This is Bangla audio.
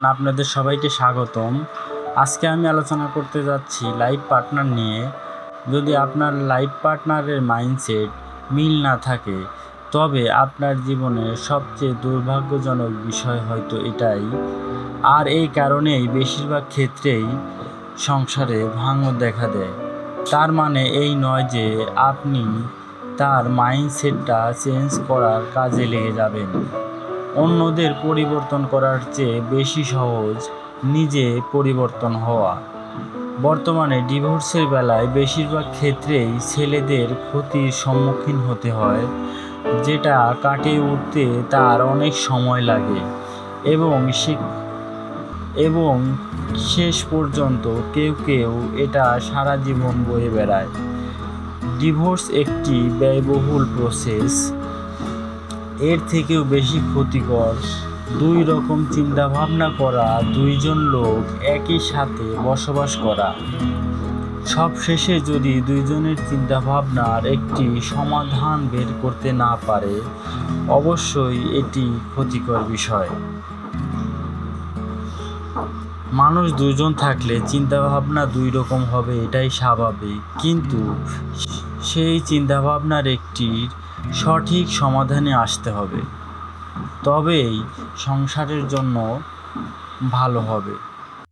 আপনাদের সবাইকে স্বাগতম। আজকে আমি আলোচনা করতে যাচ্ছি লাইফ পার্টনার নিয়ে। যদি আপনার লাইফ পার্টনারের মাইন্ডসেট মিল না থাকে, তবে আপনার জীবনের সবচেয়ে দুর্ভাগ্যজনক বিষয় হয়তো এটাই। আর এই কারণেই বেশিরভাগ ক্ষেত্রেই সংসারে ভাঙন দেখা দেয়। তার মানে এই নয় যে আপনি তার মাইন্ডসেটটা চেঞ্জ করার কাজে লেগে যাবেন। অন্যদের পরিবর্তন করার চেয়ে বেশি সহজ নিজে পরিবর্তন হওয়া। বর্তমানে ডিভোর্সের বেলায় বেশিরভাগ ক্ষেত্রেই ছেলেদের ক্ষতির সম্মুখীন হতে হয়, যেটা কাটিয়ে উঠতে তার অনেক সময় লাগে এবং সে, এবং শেষ পর্যন্ত কেউ কেউ এটা সারা জীবন বয়ে বেড়ায়। ডিভোর্স একটি ব্যয়বহুল প্রসেস এর থেকেও বেশি ক্ষতিকর। দুই রকম চিন্তাভাবনা করা, দুইজন লোক একই সাথে বসবাস করা। সব শেষে যদি দুইজনের চিন্তাভাবনার একটি সমাধান বের করতে না পারে, অবশ্যই এটি ক্ষতিকর বিষয়। মানুষ দুজন থাকলে চিন্তাভাবনা দুই রকম হবে, এটাই স্বাভাবিক। কিন্তু সেই চিন্তাভাবনার একটির সঠিক সমাধানে আসতে হবে। তবেই সংসারের জন্য ভালো হবে।